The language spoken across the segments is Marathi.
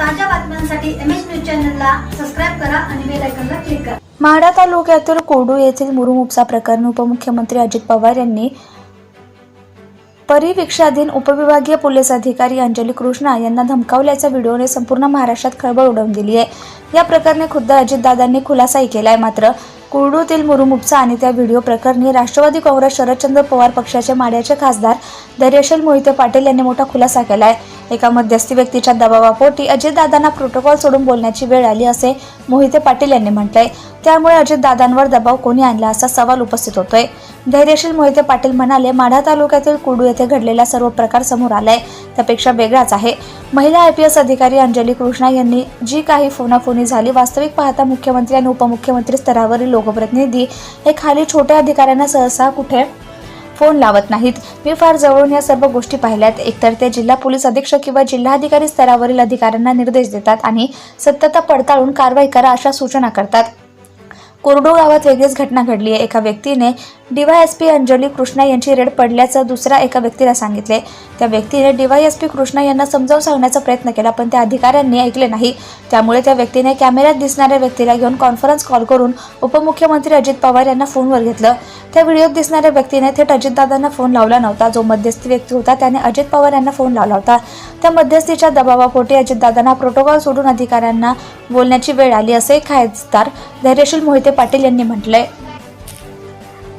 ताज्या बातम्यांसाठी एम एच न्यूज चॅनलला सबस्क्राईब करा आणि बेल आयकॉनला क्लिक करा. म्हाडा तालुक्यातील कोडू येथील मुरुम उपसा प्रकरणी उपमुख्यमंत्री अजित पवार यांनी परिवीक्षाधीन उपविभागीय पोलीस अधिकारी अंजली कृष्णा यांना धमकावल्याच्या व्हिडिओने संपूर्ण महाराष्ट्रात खळबळ उडवून दिली आहे. या प्रकरणी खुद्द अजितदादांनी खुलासाही केलाय मात्र कुर्डूतील मुरुमुपचा आणि त्या व्हिडिओ प्रकरणी राष्ट्रवादी काँग्रेस शरदचंद्र पवार पक्षाचे माड्याचे खासदार धैर्यशील मोहिते पाटील यांनी मोठा खुलासा केलाय. एका मध्यस्थी व्यक्तीच्या दबावापोटी अजितदादांना प्रोटोकॉल सोडून बोलण्याची वेळ आली असे मोहिते पाटील यांनी म्हटलंय. त्यामुळे अजितदादांवर दबाव कोणी आणला असा सवाल उपस्थित होतोय. धैर्यशील मोहिते पाटील म्हणाले माढा तालुक्यातील कुडू येथे घडलेला सर्व प्रकार समोर आलाय. त्यापेक्षा वेगळाच आहे. महिला आय पी एस अधिकारी अंजली कृष्णा यांनी जी काही फोनाफोनी झाली वास्तविक पाहता मुख्यमंत्री आणि उपमुख्यमंत्री स्तरावरील लोकप्रतिनिधी हे खाली छोट्या अधिकाऱ्यांना सहसा कुठे फोन लावत नाहीत. मी फार जवळून या सर्व गोष्टी पाहिल्यात. एकतर ते जिल्हा पोलीस अधीक्षक किंवा जिल्हाधिकारी स्तरावरील अधिकाऱ्यांना निर्देश देतात आणि सत्यता पडताळून कारवाई करा अशा सूचना करतात. कोरडो गावात वेगळीच घटना घडली आहे. एका व्यक्तीने डीवायएसपी अंजली कृष्णा यांची रेड पडल्याचं दुसऱ्या एका व्यक्तीला सांगितले. त्या व्यक्तीने डीवायएसपी कृष्णा यांना समजावून सांगण्याचा प्रयत्न केला पण त्या अधिकाऱ्यांनी ऐकले नाही. त्यामुळे त्या व्यक्तीने कॅमेऱ्यात दिसणाऱ्या व्यक्तीला घेऊन कॉन्फरन्स कॉल करून उपमुख्यमंत्री अजित पवार यांना फोनवर घेतलं. त्या व्हिडिओत दिसणाऱ्या व्यक्तीने थेट अजितदादांना फोन लावला नव्हता. जो मध्यस्थी व्यक्ती होता त्याने अजित पवार यांना फोन लावला होता. त्या मध्यस्थीच्या दबावापोटी अजितदादांना प्रोटोकॉल सोडून अधिकाऱ्यांना बोलण्याची वेळ आली. असे खासदार धैर्यशील मोहिते पाटील यांनी म्हटलंय.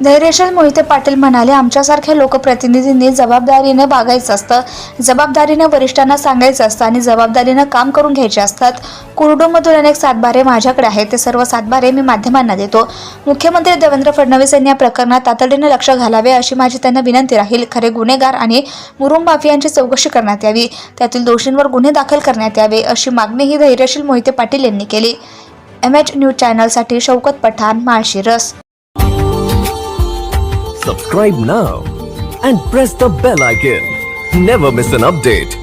धैर्यशील मोहिते पाटील म्हणाले आमच्यासारख्या लोकप्रतिनिधींनी जबाबदारीने वागायचं असतं. जबाबदारीनं वरिष्ठांना सांगायचं असतं आणि जबाबदारीनं काम करून घ्यायचे असतात. कुर्डूमधून अनेक सातबारे माझ्याकडे आहेत. ते सर्व सातबारे मी माध्यमांना देतो. मुख्यमंत्री देवेंद्र फडणवीस यांनी या प्रकरणात तातडीने लक्ष घालावे अशी माझी त्यांना विनंती राहील. खरे गुन्हेगार आणि मुरुम माफियांची चौकशी करण्यात यावी. त्यातील दोषींवर गुन्हे दाखल करण्यात यावे अशी मागणीही धैर्यशील मोहिते पाटील यांनी केली. M H news चॅनलसाठी Shaukat Pathan Malshiras subscribe now and press the bell icon never miss an update